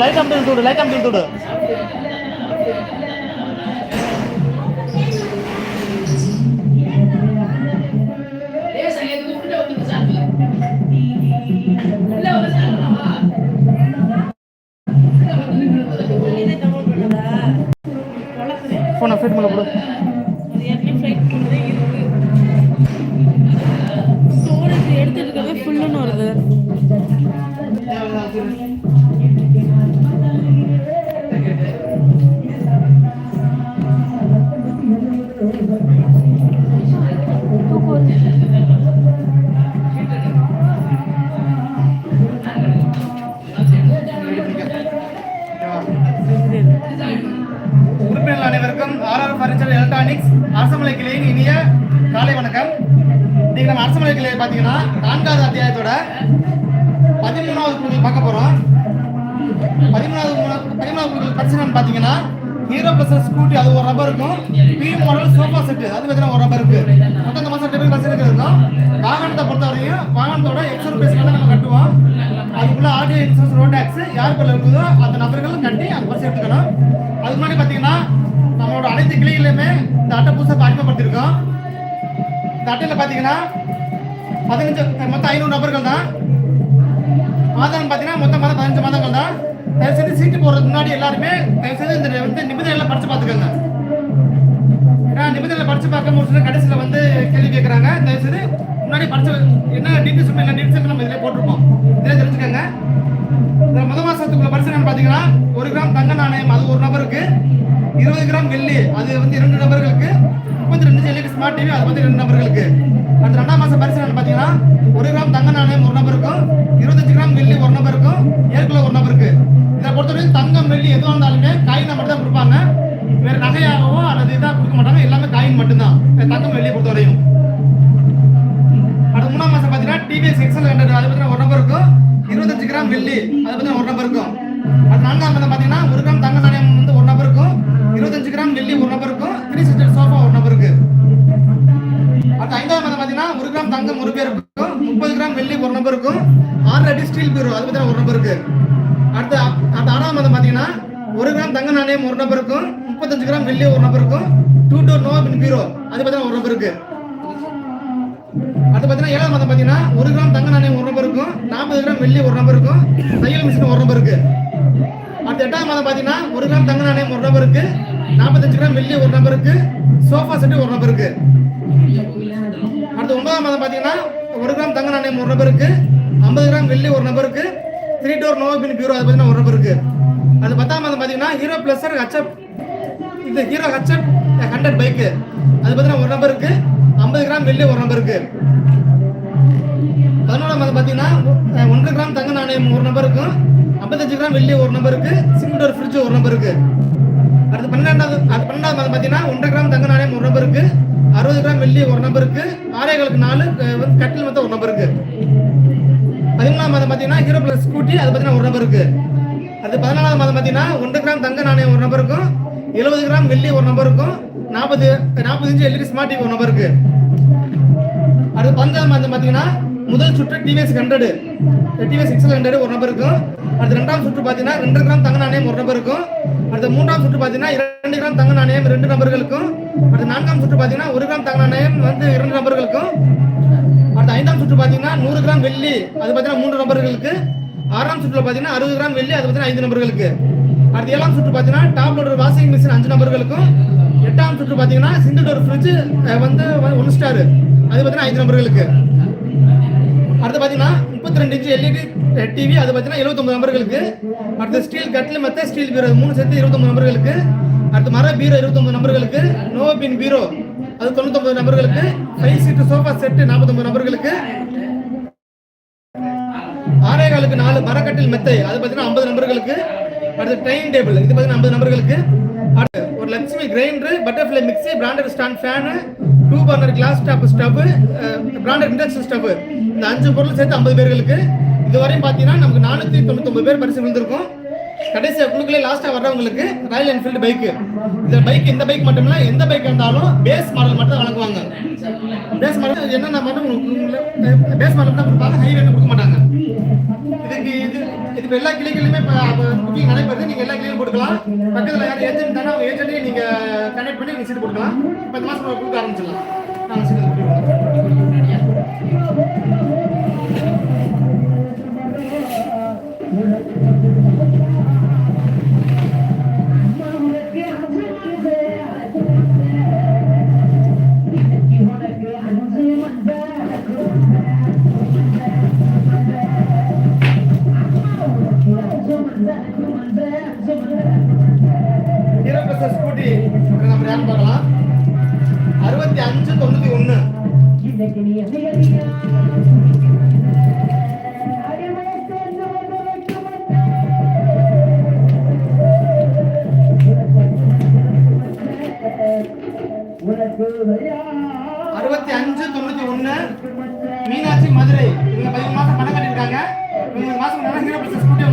Light அமுத்தி விட்டு light அமுத்தி விட்டு உறுப்பினர்கள் அனைவருக்கும் ஆர்ஆர் ஃபர்னிச்சர் எலக்ட்ரானிக்ஸ் அரசமலை கிளையின் இனிய காலை வணக்கம். நீங்கள் நம்ம அரசமலை கிளையை பார்த்தீங்கன்னா நான்காவது அத்தியாயத்தோட பதிமூணாவது குழுக்கள் பார்க்க போகிறோம் பதிமூணாவது பதிமூணாவது குழுக்கள் பிரச்சனைன்னு பார்த்தீங்கன்னா ஹீரோ பஸ் ஸ்கூட்டி அது ஒரு ரப்பர் இருக்கும். பி மாடல் சோஃபா செட்டு அது பார்த்தீங்கன்னா ஒரு ரப்பர் இருக்கு. மொத்தம் இந்த மாதம் டெபிள் பஸ் இருக்கும் வாகனத்தை பொறுத்தவரையும் வாகனத்தோட எக்ஸல் பேஸ்ல நம்ம கட்டுவோம். அதுக்குள்ள ஆடியோ இன்சூரன்ஸ் ரோட் டேக்ஸ் யார் பேரில் இருக்குதோ அந்த நபர்கள் பஸ் எடுத்துக்கணும் அதுக்கு முன்னாடி பார்த்தீங்கன்னா நம்மளோட அனைத்து கிளைகளையுமே இந்த அட்டை புதுசாக அறிமுகப்படுத்தியிருக்கோம் இந்த அட்டையில் பார்த்தீங்கன்னா பதினஞ்சு மொத்தம் ஐநூறு நபர்கள் தான். மாதம் பார்த்தீங்கன்னா மொத்தம் மாதம் பதினஞ்சு மாதங்கள் தான். தயவு செய்து சீட்டு போடுறதுக்கு முன்னாடி எல்லாருமே தயவு செய்து இந்த வந்து நிபந்தனைகளை படிச்சு பார்த்துக்கோங்க. ஏன்னா நிபந்தனைகளை படிச்சு பார்க்க முடிச்சு கடைசியில் வந்து கேள்வி கேட்குறாங்க தயவு செய்து முன்னாடி படிச்சு என்ன டீட்டெயில்ஸ் என்ன டீட்டெயில்ஸ் நம்ம இதில் போட்டிருப்போம். இதில் தெரிஞ்சுக்கோங்க. இந்த முதல் மாசத்துக்குள்ள பரிசு பார்த்தீங்கன்னா ஒரு கிராம் தங்க நாணயம் அது ஒரு நபருக்கு இருபது கிராம் வெள்ளி அது வந்து இரண்டு நபர்களுக்கு முப்பத்தி ரெண்டு எல்இடி ஸ்மார்ட் டிவி அது வந்து ரெண்டு நபர்களுக்கு. அடுத்த ரெண்டாம் மாசம் பரிசு பார்த்தீங்கன்னா ஒரு கிராம் தங்க நாணயம் ஒரு நபருக்கும் இருபத்தஞ்சு கிராம் வெள்ளி ஒரு நபருக்கும் ஏழு ஒரு நபருக்கு. இதை பொறுத்தவரைக்கும் தங்கம் வெள்ளி எதுவாக இருந்தாலுமே காயினை மட்டும் தான் கொடுப்பாங்க. வேற நகையாகவோ அல்லது இதாக கொடுக்க மாட்டாங்க எல்லாமே காயின் மட்டும்தான். தங்கம் வெள்ளியை பொறுத்தவரையும். அடுத்த மூணாம் மாசம் பார்த்தீங்கன்னா டிவிஎஸ் எக்ஸல் ஹண்ட்ரட் அது பார்த்தீங்கன்னா ஒரு நபருக்கும் இருபத்தஞ்சு கிராம் வெள்ளி நபருக்கும். அது நான்காம் மாதம் பார்த்தீங்கன்னா ஒரு கிராம் தங்க நாணயம் வந்து ஒரு நபருக்கும் இருபத்தஞ்சு கிராம் வெள்ளி ஒரு நபருக்கும் த்ரீ சிஸ்டர் சோஃபா ஒரு நபருக்கு. அடுத்த ஐந்தாவது மாதம் பார்த்தீங்கன்னா ஒரு கிராம் தங்கம் ஒரு பேருக்கும் முப்பது கிராம் வெள்ளி ஒரு நபருக்கும் ஆறு அடி ஸ்டீல் பீரோ அது பார்த்தீங்கன்னா ஒரு நபருக்கு. அடுத்த அடுத்த ஆறாம் மாதம் பார்த்தீங்கன்னா ஒரு கிராம் தங்க நாணயம் ஒரு நபருக்கும் முப்பத்தஞ்சு கிராம் வெள்ளி ஒரு நபருக்கும் டூ டோர் நோ பீரோ அது பார்த்தீங்கன்னா ஒரு நபருக்கு. அது பார்த்தீங்கன்னா ஏழாம் மாதம் பார்த்தீங்கன்னா ஒரு கிராம் தங்க நாணயம் ஒரு நம்பர் இருக்கும். நாற்பது கிராம் வெள்ளி ஒரு நம்பர் இருக்கும். தையல் மிஷின் ஒரு நம்பர் இருக்கு. அடுத்த எட்டாம் மாதம் பார்த்தீங்கன்னா ஒரு கிராம் தங்க நாணயம் ஒரு நபருக்கு நாற்பத்தஞ்சு கிராம் வெள்ளி ஒரு நம்பர் இருக்கு. சோஃபா செட்டு ஒரு நம்பர் இருக்கு. அடுத்து ஒன்பதாம் மாதம் பார்த்தீங்கன்னா ஒரு கிராம் தங்க நாணயம் ஒரு நம்பர் இருக்கு. ஐம்பது கிராம் வெள்ளி ஒரு நம்பர் இருக்கு. த்ரீ டோர் நோபின் பியூரோ அது பார்த்தீங்கன்னா ஒரு நபருக்கு அது பத்தாம் மாதம் பார்த்தீங்கன்னா ஹீரோ பிளஸர் ஹச்எப் இந்த ஹீரோ ஹச்சன் ஹண்ட்ரட் பைக்கு அது பார்த்தீங்கன்னா ஒரு நம்பருக்கு ஐம்பது கிராம் வெள்ளி ஒரு நம்பருக்கு பதினோராம் மாதம் பார்த்தீங்கன்னா ஒன்று கிராம் தங்க நாணயம் ஒரு நம்பருக்கும் ஐம்பத்தஞ்சு கிராம் வெள்ளி ஒரு நம்பருக்கு சிங்கிள் டோர் ஃப்ரிட்ஜ் ஒரு நம்பருக்கு அடுத்து பன்னெண்டாவது அது பன்னெண்டாவது மாதம் பார்த்தீங்கன்னா ஒன்றரை கிராம் தங்க நாணயம் ஒரு நம்பருக்கு அறுபது கிராம் வெள்ளி ஒரு நம்பருக்கு ஆரேகளுக்கு நாலு வந்து கட்டில் மொத்தம் ஒரு நம்பருக்கு பதிமூணாம் மாதம் பார்த்தீங்கன்னா ஹீரோ பிளஸ் ஸ்கூட்டி அது பார்த்தீங்கன்னா ஒரு நம்பருக்கு அது பதினாலாம் மாதம் பார்த்தீங்கன்னா ஒன்று கிராம் தங்க நாணயம் ஒரு நம்பருக்கும் எழுபது கிராம் வெள்ளி ஒரு நபருக்கும் நாற்பது நாற்பது இன்ச்சு எல்இடி ஸ்மார்ட் டிவி ஒரு நபருக்கு அடுத்து பஞ்சாம் மாதம் பார்த்தீங்கன்னா முதல் சுற்று TVS hundred TVS XL hundred ஒரு நம்பருக்கும் அடுத்து ரெண்டாம் சுற்று பார்த்தீங்கன்னா ரெண்டு கிராம் தங்க நாணயம் ஒரு நபருக்கும் அடுத்து மூன்றாம் சுற்று பார்த்தீங்கன்னா இரண்டு கிராம் தங்க நாணயம் ரெண்டு நபர்களுக்கும் அடுத்து நான்காம் சுற்று பார்த்தீங்கன்னா ஒரு கிராம் தங்க நாணயம் வந்து இரண்டு நபர்களுக்கும் அடுத்த ஐந்தாம் சுற்று பார்த்தீங்கன்னா நூறு கிராம் வெள்ளி அது பார்த்தீங்கன்னா மூன்று நபர்களுக்கு ஆறாம் சுற்றுல பார்த்தீங்கன்னா அறுபது கிராம் வெள்ளி அது பார்த்தீங்கன்னா ஐந்து நபர்களுக்கு அடுத்த ஏழாம் சுற்று பார்த்தீங்கன்னா டாப் லோடர் வாஷிங் மிஷின் அஞ்சு நபர்களுக்கும் எட்டாம் சுற்று பார்த்தீங்கன்னா சிங்கிள் டோர் ஃப்ரிட்ஜ் வந்து ஒன் ஸ்டார் அது பார்த்தீங்கன்னா ஐந்து நபர்களுக்கு. அடுத்து பார்த்தீங்கன்னா முப்பத்தி ரெண்டு இன்ச்சு எல்இடி டிவி அது பார்த்தீங்கன்னா எழுபத்தொம்பது நபர்களுக்கு. அடுத்து ஸ்டீல் கட்டில் மற்ற ஸ்டீல் பீரோ மூணு சேர்த்து இருபத்தொம்பது நபர்களுக்கு. அடுத்து மர பீரோ இருபத்தொம்பது நபர்களுக்கு. நோபின் பீரோ அது தொண்ணூத்தொம்பது நபர்களுக்கு. ஃபைவ் சீட்டு சோஃபா செட்டு நாற்பத்தொம்பது நபர்களுக்கு. ஆரேகாலுக்கு நாலு மரக்கட்டில் மெத்தை அது பார்த்தீங்கன்னா ஐம்பது நபர்களுக்கு. அடுத்து டைனிங் டேபிள் இது பார்த்தீங்கன்னா ஐம்பது நபர்களுக்கு அடுத்து ஒரு Lakshmi grinder Butterfly mixie branded stand fan two burner glass top stove branded induction stove இந்த அஞ்சு பொருள் சேர்த்து ஐம்பது பேர்களுக்கு. இதுவரையும் பார்த்தீங்கன்னா நமக்கு நானூற்றி தொண்ணூத்தொம்பது பேர் பரிசு விழுந்திருக்கும். கடைசி குழுக்களே லாஸ்ட்டாக வர்றவங்களுக்கு ராயல் என்ஃபீல்டு பைக்கு இந்த பைக் இந்த பைக் மட்டும் இல்லை எந்த பைக் இருந்தாலும் பேஸ் மாடல் மட்டும் தான் வழங்குவாங்க. பேஸ் மாடல் என்னென்ன மட்டும் பேஸ் மாடல் தான் கொடுப்பாங்க ஹைவே கொடுக்க மாட்டாங்க. இதுக்கு இது இப்போ எல்லா கிளிகளுமே இப்போ புக்கிங் நடைபெறுது. நீங்கள் எல்லா கிளையும் கொடுக்கலாம். பக்கத்தில் யாரும் ஏஜென்ட் தானே அவங்க ஏஜென்ட்டையும் நீங்கள் கனெக்ட் பண்ணி நீங்கள் சீட்டு கொடுக்கலாம். இப்போ இந்த மாதம் கொடுக்க ஆரம்பிச்சிடலாம். நாங்கள் சீட்டு ஹீரோ பிளஸ் நம்ம யாரும் பார்க்கலாம். அறுபத்தி அஞ்சு தொண்ணூத்தி ஒண்ணு. அறுபத்தி அஞ்சு தொண்ணூத்தி ஒண்ணு. மீனாட்சி மதுரை. இவங்க பதிமூணு மாசம் பணம் கட்டிருக்காங்க இவங்க மாசம் மாதம் நல்லா ஹீரோ ஸ்கூட்டி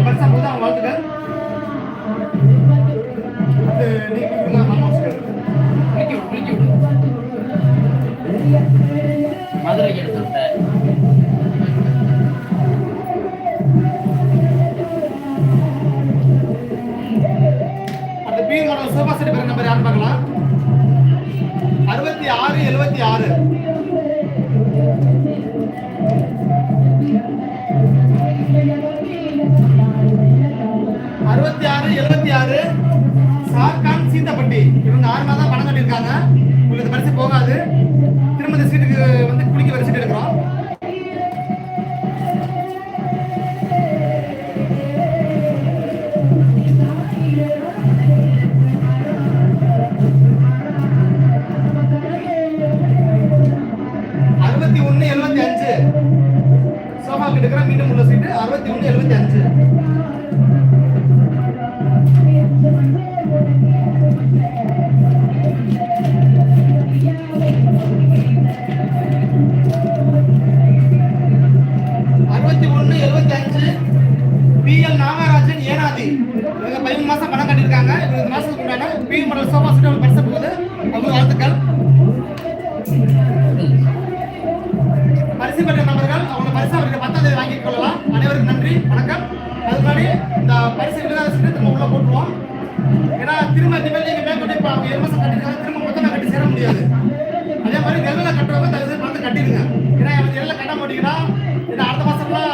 மதுரை எடுத்து சோஃபா எடுக்கிற மீண்டும் உள்ள சீட்டு அறுபத்தி ஒன்று எழுபத்தி அஞ்சு. அறுபத்தி ஒன்று எழுபத்தி அஞ்சு. P L Nagarajan Enadi. இவங்க பதிமூணு மாசம் பணம் கட்டியிருக்காங்க. இருபது இந்த மாசத்துக்கு உண்டான பி மாடல் சோஃபா செட் அவங்க பரிசு போகுது அவங்க வாழ்த்துக்கள். பரிசு அவர்கள் பத்தாம் வாங்கி கொள்ளலாம். அனைவருக்கும் நன்றி வணக்கம். அது மாதிரி இந்த பரிசு விடுதலை செஞ்சு திரும்ப உள்ள போட்டுவோம் ஏன்னா திரும்ப நிபந்தனை நீங்கள் மேற்கொண்டு இப்போ ஏழு மாதம் கட்டிருக்காங்க. திரும்ப மொத்தமாக கட்டி சேர முடியாது. அதே மாதிரி நெல்லில் கட்டுறவங்க தயவு செய்து பார்த்து கட்டிடுங்க. ஏன்னா எனக்கு நெல்லில் கட்ட மாட்டீங்கன்னா ஏன்னா அடுத்த மாதம்லாம்